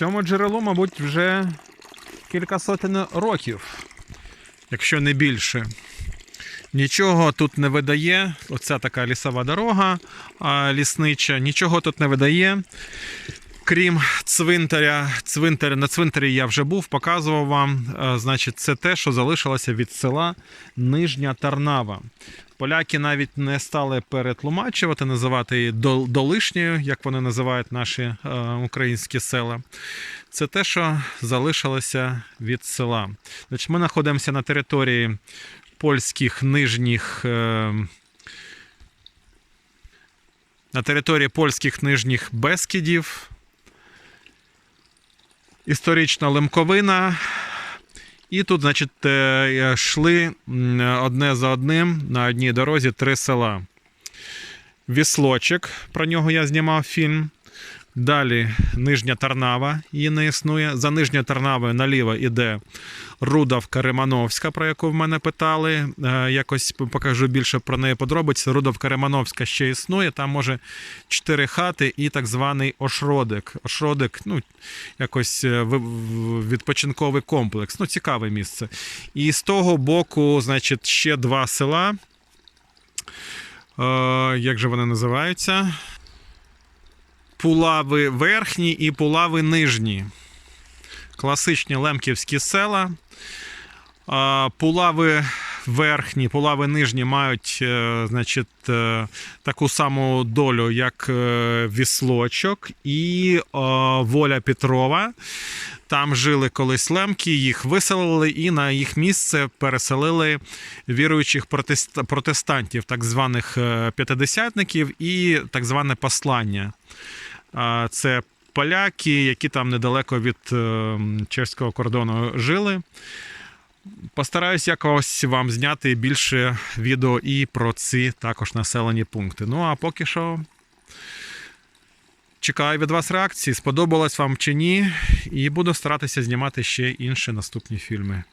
Цьому джерелу, мабуть, вже кілька сотень років, якщо не більше. Нічого тут не видає. Оця така лісова дорога а, ліснича. Нічого тут не видає. Крім цвинтаря, цвинтар, на цвинтарі я вже був, показував вам. Е, Значить, це те, що залишилося від села Нижня Тарнава. Поляки навіть не стали перетлумачувати, називати її долишньою, як вони називають наші е, українські села. Це те, що залишилося від села. Значить, ми знаходимося на території польських нижніх. Е, на території польських нижніх Бескідів. Історична лемковина. І тут, значить, е, йшли одне за одним на одній дорозі три села. Віслочик, про нього я знімав фільм. Далі Нижня Тарнава, її не існує. За Нижньою Тарнавою наліво йде Рудовка Римановська, про яку в мене питали. Е, Якось покажу більше про неї подробиці. Рудовка Римановська ще існує. Там може чотири хати і так званий Ошродик. Ошродик, ну, якось е, відпочинковий комплекс. Ну, цікаве місце. І з того боку, значить, ще два села. Е, як же вони називаються? Пулави верхні і пулави нижні. Класичні лемківські села. Пулави верхні, пулави нижні мають е, значить, е, таку саму долю, як е, Віслочок і Воля Петрова. Там жили колись лемки, їх виселили і на їх місце переселили віруючих протестантів, так званих п'ятидесятників і так зване послання. Це поляки, які там недалеко від е, чеського кордону жили. Постараюсь якось вам зняти більше відео і про ці також населені пункти. Ну а поки що чекаю від вас реакції, сподобалось вам чи ні, і буду старатися знімати ще інші наступні фільми.